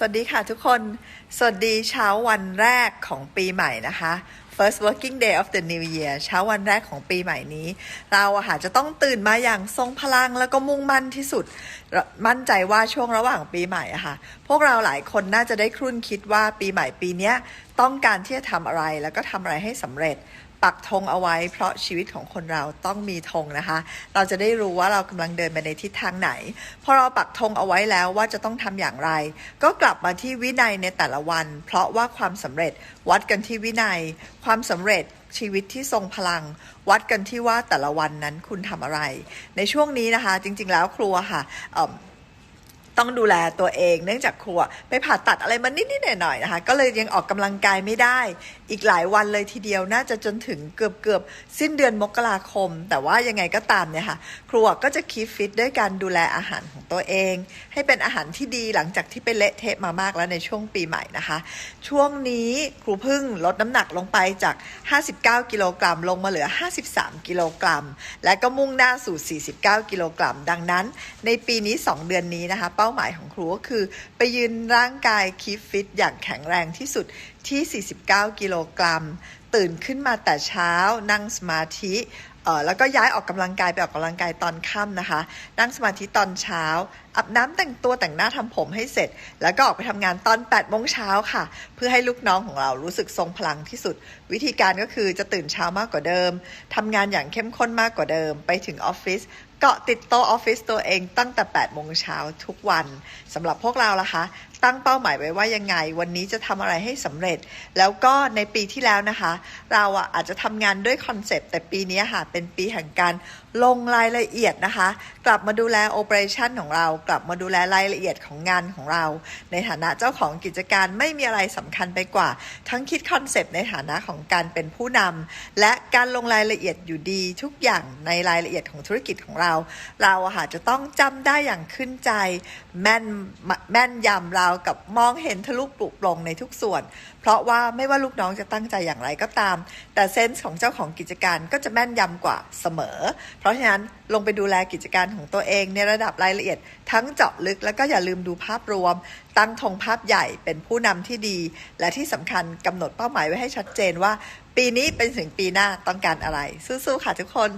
สวัสดีค่ะทุกคน สวัสดีเช้าวันแรกของปีใหม่นะคะ first working day of the new year เช้าวันแรกของปีใหม่นี้ เราอะค่ะจะต้องตื่นมาอย่างทรงพลังแล้วก็มุ่งมั่นที่สุด มั่นใจว่าช่วงระหว่างปีใหม่อะค่ะ พวกเราหลายคนน่าจะได้ครุ่นคิดว่าปีใหม่ปีนี้ต้องการที่จะทำอะไรแล้วก็ทำอะไรให้สำเร็จปักธงเอาไว้ เพราะชีวิตของคนเราต้องมีธงนะคะ เราจะได้รู้ว่าเรากำลังเดินไปในทิศทางไหนพอเราปักธงเอาไว้แล้วว่าจะต้องทำอย่างไร ก็กลับมาที่วินัยในแต่ละวัน เพราะว่าความสำเร็จวัดกันที่วินัย ความสำเร็จชีวิตที่ทรงพลัง วัดกันที่ว่าแต่ละวันนั้นคุณทำอะไร ในช่วงนี้นะคะ จริง ๆ แล้วครัวค่ะ ต้องดูแลตัวเอง เนื่องจากครัวไปผ่าตัดอะไรมานิดๆหน่อยๆนะคะ ก็เลยยังออกกำลังกายไม่ได้ อีกหลายวันเลยทีเดียวน่าจะจนถึงเกือบเกือบๆสิ้นเดือนมกราคม แต่ว่ายังไงก็ตามเนี่ยค่ะ ครัวก็จะคีฟฟิตด้วยการดูแลอาหารของตัวเอง ให้เป็นอาหารที่ดีหลังจากที่ไปเละเทะมามากแล้วในช่วงปีใหม่นะคะ ช่วงนี้ครูพึ่งลดน้ำหนักลงไปจาก 59 กิโลกรัมลงมาเหลือ 53 กิโลกรัม และก็มุ่งหน้าสู่ 49 กิโลกรัม ดังนั้น ในปีนี้ 2 เดือนนี้นะคะเป้าาหมายของครูก็คือ ไปยืนร่างกายคีฟฟิตอย่างแข็งแรงที่สุดที่ 49 กิโลกรัม ตื่นขึ้นมาแต่เช้านั่งสมาธิเออแล้วก็ย้ายออกกำลังกายไปออกกำลังกายตอนค่ำนะคะ นั่งสมาธิตอนเช้าอาบน้ำแต่งตัวแต่งหน้าทำผมให้เสร็จ แล้วก็ออกไปทำงานตอน8โมงเช้าค่ะ เพื่อให้ลูกน้องของเรารู้สึกทรงพลังที่สุด วิธีการก็คือจะตื่นเช้ามากกว่าเดิมทำงานอย่างเข้มข้นมากกว่าเดิม ไปถึงออฟฟิศเกาะติดโต๊ะออฟฟิศตัวเองตั้งแต่8โมงเช้าทุกวันสำหรับพวกเราล่ะคะ ตั้งเป้าหมายไว้ว่ายังไง วันนี้จะทำอะไรให้สำเร็จ แล้วก็ในปีที่แล้วนะคะ เราอะอาจจะทำงานด้วยคอนเซปต์แต่ปีนี้ค่ะเป็นปีแห่งการลงรายละเอียดนะคะ กลับมาดูแลโอเปอเรชันของเรา กลับมาดูแลรายละเอียดของงานของเรา ในฐานะเจ้าของกิจการไม่มีอะไรสำคัญไปกว่า ทั้งคิดคอนเซปต์ในฐานะของการเป็นผู้นำและการลงรายละเอียดอยู่ดีทุกอย่างในรายละเอียดของธุรกิจของเรา เราอะค่ะจะต้องจำได้อย่างขึ้นใจ แม่นแม่นยำเรากับมองเห็นทะลุปลุกปลงในทุกส่วน เพราะว่าไม่ว่าลูกน้องจะตั้งใจอย่างไรก็ตาม แต่เซนส์ของเจ้าของกิจการก็จะแม่นยำกว่าเสมอเพราะฉะนั้นลงไปดูแลกิจการของตัวเองในระดับรายละเอียด ทั้งเจาะลึกแล้วก็อย่าลืมดูภาพรวม ตั้งธงภาพใหญ่เป็นผู้นำที่ดี และที่สำคัญกำหนดเป้าหมายไว้ให้ชัดเจนว่า ปีนี้เป็นถึงปีหน้าต้องการอะไร สู้ๆค่ะทุกคน